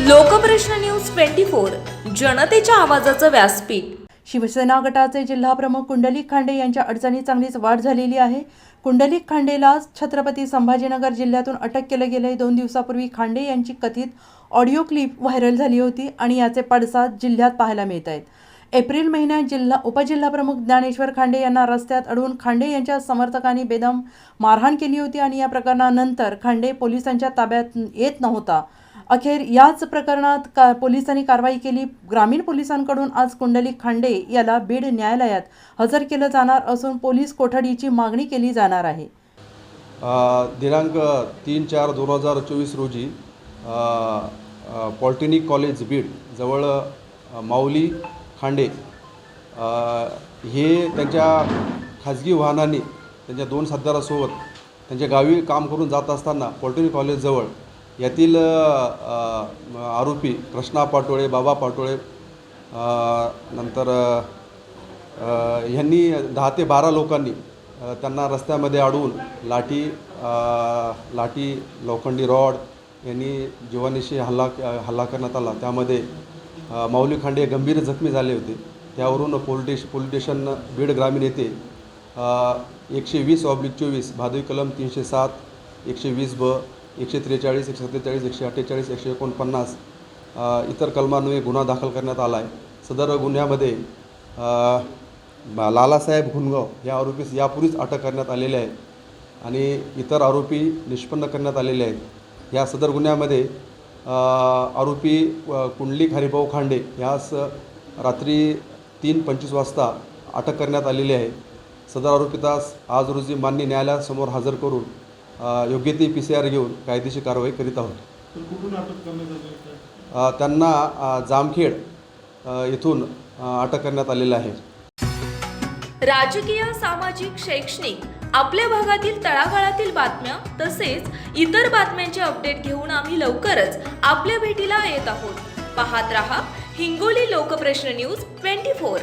Lokprashna news twenty four जनतेच्या आवाजाचं व्यासपीठ. शिवसेना गटाचे जिल्हाप्रमुख कुंडलिक खांडे यांच्या अडचणी चांगलीच वाढ झालेली आहे. कुंडलिक खांडेला छत्रपती संभाजीनगर जिल्ह्यातून अटक केलं गेले दोन दिवसापूर्वी खांडे यांची कथित ऑडिओ क्लिप व्हायरल झाली होती आणि याचे पडसाद जिल्ह्यात पाहायला मिळत आहेत एप्रिल महिन्यात जिल्हा उपजिल्हाप्रमुख ज्ञानेश्वर खांडे यांना रस्त्यात अडवून खांडे यांच्या समर्थकांनी बेदम मारहाण केली होती आणि या प्रकरणानंतर खांडे पोलिसांच्या ताब्यात येत नव्हता. अखेर याच प्रकरणात का पोलिसांनी कारवाई केली? ग्रामीण पोलिसांकडून आज कुंडलिक खांडे याला बीड न्यायालयात हजर केलं जाणार असून पोलीस कोठडीची मागणी केली जाणार आहे. दिनांक तीन चार दोन हजार चोवीस रोजी पॉलिटेक्निक कॉलेज बीड जवळ माऊली खांडे हे त्यांच्या खाजगी वाहनाने त्यांच्या दोन साथीदारासोबत त्यांच्या गावी काम करून जात असताना पॉलिटेक्निक कॉलेजजवळ यातील आरोपी कृष्णा पाटोळे बाबा पाटोळे नंतर ह्यांनी दहा ते बारा लोकांनी त्यांना रस्त्यामध्ये अडवून लाठी लाठी लोखंडी रॉड यांनी जीवानीशी हल्ला हल्ला करण्यात आला. त्यामध्ये माऊली खांडे गंभीर जखमी झाले होते. त्यावरून पोलिटेश पोलीस स्टेशन बीड ग्रामीण येथे एकशे वीस ऑब्लिक चोवीस भादवी कलम तीनशे सात एकशे वीस ब एकशे त्रेचाळीस एकशे सत्तेचाळीस एकशे अठ्ठेचाळीस एकशे एकोणपन्नास इतर कलमान्वये गुन्हा दाखल करण्यात आला आहे सदर गुन्ह्यामध्ये लालासाहेब हुनगाव या आरोपीस यापूर्वीच अटक करण्यात आलेले आहे आणि इतर आरोपी निष्पन्न करण्यात आलेले आहेत. या सदर गुन्ह्यामध्ये आरोपी कुंडलिक हरिभाऊ खांडे यास रात्री तीन पंचवीस वाजता अटक करण्यात आलेली आहे. सदर आरोपीतास आज रोजी मान्य न्यायालयासमोर हजर करून योग्य ती पी सी आर घेऊन कायदेशीर कारवाई करीत आहोत. तर कुठून अटक करण्यात आली आहे? अ, त्यांना जामखेड अ, अटक करण्यात आलेलं आहे. राजकीय सामाजिक शैक्षणिक आपल्या भागातील तळागाळातील बातम्या तसेच इतर बातम्यांचे अपडेट घेऊन आम्ही लवकरच आपल्या भेटीला येत आहोत. पाहत रहा Hingoli Lokprashna news twenty four.